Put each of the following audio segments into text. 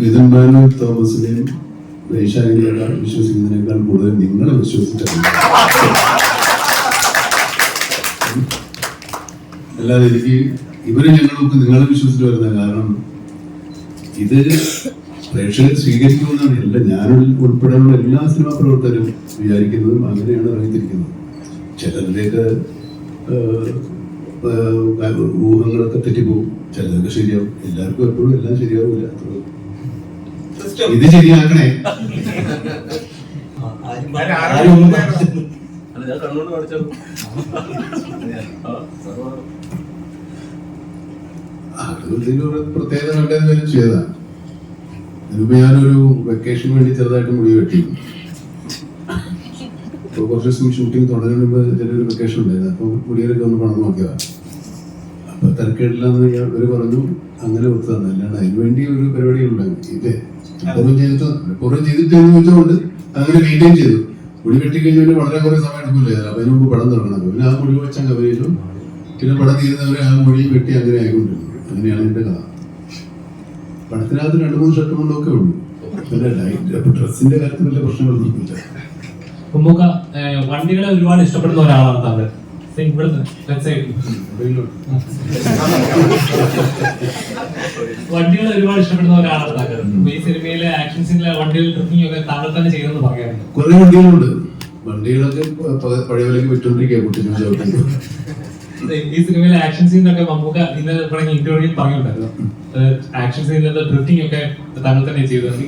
Manual തോമസിനെയും വൈശാഖിനെയൊക്കെ വിശ്വസിക്കുന്നതിനേക്കാൾ കൂടുതൽ നിങ്ങളെ വിശ്വസിച്ചിട്ടുണ്ട്. അല്ലാതെ എനിക്ക് ഇവരെ ഞങ്ങൾക്ക് നിങ്ങളെ വിശ്വസിച്ച് വരുന്ന കാരണം ഇത് പ്രേക്ഷകർ സ്വീകരിക്കുമെന്നാണ്. എല്ലാ ഞാൻ ഉൾപ്പെടെയുള്ള എല്ലാ സിനിമാ പ്രവർത്തകരും വിചാരിക്കുന്നതും അങ്ങനെയാണ് അറിയിച്ചിരിക്കുന്നത് ചിലരിലേക്ക് ഊഹങ്ങളൊക്കെ തെറ്റിപ്പോവും. ചിലതൊക്കെ ശരിയാവും. എല്ലാവർക്കും എപ്പോഴും എല്ലാം ശരിയാവില്ല. അത്രയും. ഇത് ശരിയാക്കണേ. പ്രത്യേകത കണ്ടതിന് വേണ്ടി ചെയ്തതാണ് ഇതിപ്പോ ഞാനൊരു വെക്കേഷൻ വേണ്ടി ചെറുതായിട്ട് മുടി വെട്ടി. അപ്പോൾ കുറച്ച് ദിവസം ഷൂട്ടിംഗ് തുടങ്ങുമ്പോൾ ചെറിയൊരു വെക്കേഷൻ ഉണ്ടായിരുന്നു. അപ്പോൾ മുടിയൊക്കെ ഒന്ന് പണം നോക്കിയതാ. അപ്പോൾ തിരക്കേടില്ലാന്ന് ഞാൻ ഇവർ പറഞ്ഞു അങ്ങനെ ഒത്തു തന്നെ അല്ലാണ്ട് അതിനുവേണ്ടി ഒരു പരിപാടി ഉണ്ടായിരുന്നു ഇത് പൂർവം ചെയ്തിട്ട് പൂർവം ചെയ്തിട്ട് വെച്ചുകൊണ്ട് അങ്ങനെ മെയിന്റെയിൻ ചെയ്തു. മുടി വെട്ടിക്കഴിഞ്ഞാൽ വളരെ കുറെ സമയം എടുക്കില്ലേ അപ്പൊ അതിന് മുമ്പ് പടം തുടങ്ങണം. പിന്നെ ആ മുടി വെച്ച കവരയിലും പിന്നെ പടം തീരുന്നവരെ ആ മുടി വെട്ടി അങ്ങനെ ആയിക്കൊണ്ടിരുന്നു അങ്ങനെയാണ് എന്റെ കഥ. പടത്തിനകത്ത് രണ്ട് മൂന്ന് ഷർട്ട് കൊണ്ടൊക്കെ ഉള്ളൂ. പിന്നെ ഡയറ്റ് അപ്പൊ ഡ്രസ്സിന്റെ കാര്യത്തിൽ വലിയ പ്രശ്നങ്ങളൊന്നും ഇല്ല. വണ്ടികളെ ഒരുപാട് ഇഷ്ടപ്പെടുന്ന ഒരാളാണ് താങ്കൾ. See, ഇവിടുന്ന് left side. വണ്ടികൾ ഒരുപാട് ഇഷ്ടപ്പെടുന്ന ഒരാളാണ് താങ്കൾ. ഈ സിനിമയിലെ ആക്ഷൻ സീനിലെ വണ്ടികൾ ട്രിപ്പിംഗ് ഒക്കെ താങ്കൾ തന്നെ ചെയ്തെന്ന് പറയാറുണ്ട്? കുറെ വണ്ടികളുണ്ട്. വണ്ടികളൊക്കെ പഴയ വിലക്ക് വിട്ടുകൊണ്ടിരിക്കുക കുട്ടികൾ ഈ സിനിമയിലെ ആക്ഷൻ സീനൊക്കെ മമ്മൂക്ക ഇന്നലെ പറഞ്ഞ ഇന്റർവ്യൂവിൽ പറഞ്ഞിട്ടുണ്ടായിരുന്നു. ആക്ഷൻ സീനിലെ ഡ്രിഫ്റ്റിംഗ് ഒക്കെ താങ്കൾ തന്നെ ചെയ്തത്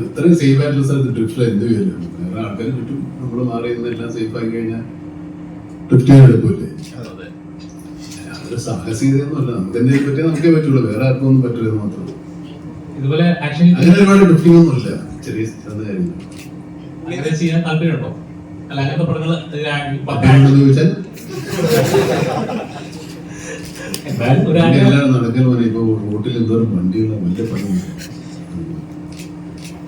എത്ര സേഫ് ആയിട്ടുള്ള സ്ഥലത്ത് ഡ്രിഫ്റ്റിൽ എന്ത് ചെയ്യലും വേറെ ആൾക്കാർ ചുറ്റും നമ്മൾ മാറി എല്ലാം സേഫ് ആക്കി കഴിഞ്ഞാൽ ചെയ്യാൻ അതെ. അതൊരു സാഹസികതയൊന്നും അല്ല നമുക്ക് എന്തെങ്കിലും പറ്റിയാൽ നമുക്കേ പറ്റുള്ളൂ. വേറെ ആർക്കും ഒന്നും പറ്റില്ല മാത്രമേ ഉള്ളൂ. ഇതുപോലെ ആക്ഷൻ അങ്ങനെ ഒരുപാട് ഡ്രിഫ്റ്റിംഗ് ഒന്നും ഇല്ല ചെറിയ കാര്യങ്ങൾ അങ്ങനെ ചെയ്യാൻ താല്പര്യമുണ്ടോ? അല്ല അങ്ങനത്തെ പറ്റാണെന്ന് ചോദിച്ചാൽ എന്തായാലും ഒരു പിന്നെ ആഗ്രഹം എല്ലാവരും നടക്കൽ പോലെ ഇപ്പൊ റോട്ടിൽ എന്തോരം വണ്ടികളാണ് വലിയ പണി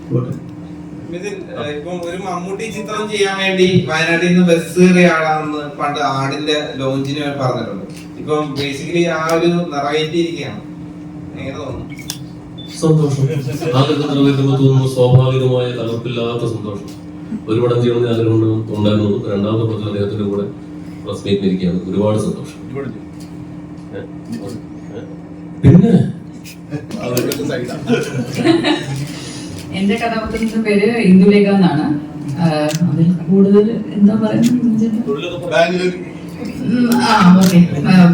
പോട്ടെ മിഥുൻ, ഏഹ് ഇപ്പം ഒരു മമ്മൂട്ടി ചിത്രം ചെയ്യാൻ വേണ്ടി വയനാട്ടിൽ നിന്ന് ബസ് കയറിയ ആളാണെന്ന് പണ്ട് ആടിന്റെ ലോഞ്ചിന് പറഞ്ഞിട്ടുണ്ട്. ഇപ്പം ബേസിക്കലി ആ ഒരു നിറവേറ്റിയിരിക്കുകയാണ് എങ്ങനെ തോന്നുന്നു? സന്തോഷം. ഘട്ടത്തിൽ നിറവേറ്റുമ്പോൾ തോന്നുന്നു സ്വാഭാവികമായ തകർപ്പില്ലാത്ത സന്തോഷം. ഒരു പടം ചെയ്യണമെന്ന് ആഗ്രഹം ഉണ്ടായിരുന്നു. രണ്ടാമത്തെ പടത്തിൽ അദ്ദേഹത്തിന്റെ കൂടെ പ്രസ് മീറ്റിൽ ഇരിക്കുകയാണ് ഒരുപാട് സന്തോഷം? പിന്നെ? എന്റെ കഥാപാത്രത്തിന്റെ പേര് ഇന്ദുലേഖ എന്നാണ്. അതിൽ കൂടുതൽ എന്താ പറയുന്നത് ബാങ്കിൽ. ആ ഓക്കെ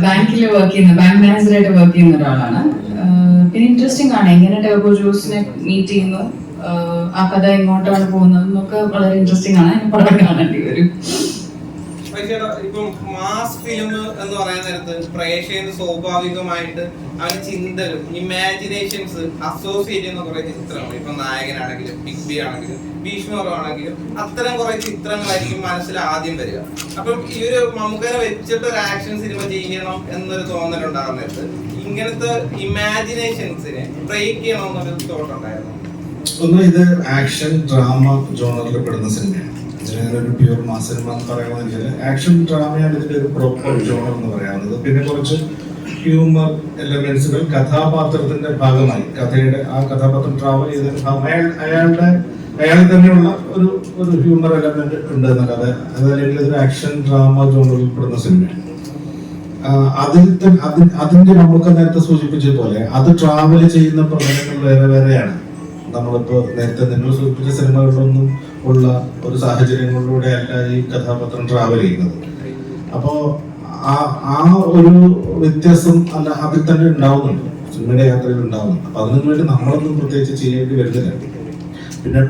ബാങ്കിൽ വർക്ക് ചെയ്യുന്ന ബാങ്ക് മാനേജറായിട്ട് വർക്ക് ചെയ്യുന്ന ഒരാളാണ്. പിന്നെ ഇൻട്രസ്റ്റിംഗ് ആണ്. എങ്ങനെ ടേബോ ജോസിനെ മീറ്റ് ചെയ്യുന്നു? ആ കഥ എങ്ങോട്ടാണ് പോകുന്നത് എന്നൊക്കെ വളരെ ഇൻട്രസ്റ്റിംഗ് ആണ്. പടം കാണേണ്ടി വരും. പക്ഷേ ഇപ്പം മാസ് ഫിലിം എന്ന് പറയാൻ നേരത്ത് പ്രേക്ഷകന് സ്വാഭാവികമായിട്ട് അവന് ചിന്തകളും ഇമാജിനേഷൻസ് അസോസിയേറ്റ് ചെയ്യുന്ന കുറെ ചിത്രങ്ങൾ. ഇപ്പൊ നായകനാണെങ്കിലും ബിഗ് ബി ആണെങ്കിലും ഭീഷ്മറാണെങ്കിലും അത്തരം കുറെ ചിത്രങ്ങളായിരിക്കും മനസ്സിൽ ആദ്യം വരിക. അപ്പം ഈ ഒരു മമ്മൂക്കനെ വെച്ചിട്ട് ഒരു ആക്ഷൻ സിനിമ ചെയ്യണം എന്നൊരു തോന്നൽ ഉണ്ടാകുന്നത് ഇങ്ങനത്തെ ഇമാജിനേഷൻസിനെ ബ്രേക്ക് ചെയ്യണം എന്നൊരു ഉണ്ടായിരുന്നു. ഒന്ന് ഇത് ആക്ഷൻ ഡ്രാമ ജോണറിൽ പെടുന്ന സിനിമയാണ് ഒരു പ്യൂർ മാസ് സിനിമ എന്ന് പറയുകയാണെങ്കിൽ ആക്ഷൻ ഡ്രാമയാണ് ഇതിന്റെ ഒരു പ്രോപ്പർ ജോണർ എന്ന് പറയാവുന്നത് പിന്നെ കുറച്ച് ഹ്യൂമർ എലമെന്റ്സുകൾ കഥാപാത്രത്തിന്റെ ഭാഗമായി. കഥയുടെ ആ കഥാപാത്രം ട്രാവൽ ചെയ്ത അയാളുടെ അയാളിൽ തന്നെയുള്ള ഒരു ഒരു ഹ്യൂമർ എലമെന്റ് ഉണ്ട് എന്നല്ലാതെ അതല്ലെങ്കിൽ ഇതൊരു ആക്ഷൻ ഡ്രാമ ജോണറിൽ പെടുന്ന സിനിമയാണ് അതിൽ അതിന്റെ നമുക്ക് നേരത്തെ സൂചിപ്പിച്ച പോലെ അത് ട്രാവൽ ചെയ്യുന്ന പ്രകടനങ്ങൾ വേറെ വേറെയാണ്. നമ്മളിപ്പോ നേരത്തെ നിങ്ങൾ സൂചിപ്പിച്ച സിനിമകളിലൊന്നും ഉള്ള ഒരു സാഹചര്യങ്ങളിലൂടെ അല്ല ഈ കഥാപാത്രം ട്രാവൽ ചെയ്യുന്നത്. അപ്പോ ആ ആ ഒരു വ്യത്യാസം അല്ല അതിൽ തന്നെ ഉണ്ടാവുന്നുണ്ട്. സിനിമയുടെ യാത്രയിൽ ഉണ്ടാവുന്നുണ്ട്. അപ്പൊ അതിനു വേണ്ടി നമ്മളൊന്നും പ്രത്യേകിച്ച് ചെയ്യേണ്ടി വരുന്നില്ല. പിന്നെ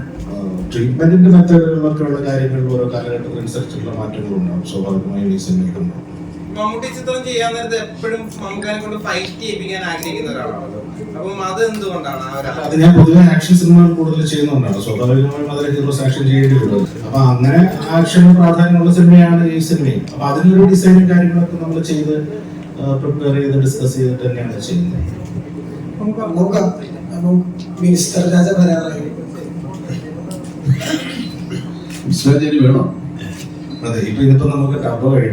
ട്രീറ്റ്മെന്റിന്റെ മെത്തേഡുകളിലൊക്കെ ഉള്ള കാര്യങ്ങളിൽ ഓരോ കാലഘട്ടത്തിനനുസരിച്ചുള്ള മാറ്റങ്ങളുണ്ടാവും. സ്വാഭാവികമായും ഈ സിനിമയിലുണ്ടാവും മമ്മൂട്ടി ചിത്രം ചെയ്യാൻ നേരത്തെ എപ്പോഴും മമ്മൂക്കാനെ കൊണ്ട് ഫൈറ്റ് ചെയ്യിപ്പിക്കാൻ ആഗ്രഹിക്കുന്ന ഒരാളാണ് അപ്പം അത് എന്തുകൊണ്ടാണ് അത് ഞാൻ പൊതുവെ ആക്ഷൻ സിനിമകൾ കൂടുതൽ ചെയ്യുന്നുണ്ടാണ് സ്വാഭാവികമായും ഹീറോസ് ആക്ഷൻ ചെയ്യേണ്ടി വരും അപ്പൊ അങ്ങനെ ആക്ഷന് പ്രാധാന്യമുള്ള സിനിമയാണ് ഈ സിനിമയും അപ്പൊ അതിനൊരു ഡിസൈനും കാര്യങ്ങളൊക്കെ നമ്മൾ ചെയ്ത് പ്രിപ്പയർ ചെയ്ത് ഡിസ്കസ് ചെയ്തിട്ട് തന്നെയാണ് ചെയ്യുന്നത്. മിനിസ്റ്റർ രാജ വരാറായി. വിശ്വാചാരി വേണോ? അതെ ഇപ്പൊ ഇതിപ്പോ നമുക്ക് ടബ് കഴിയട്ടെ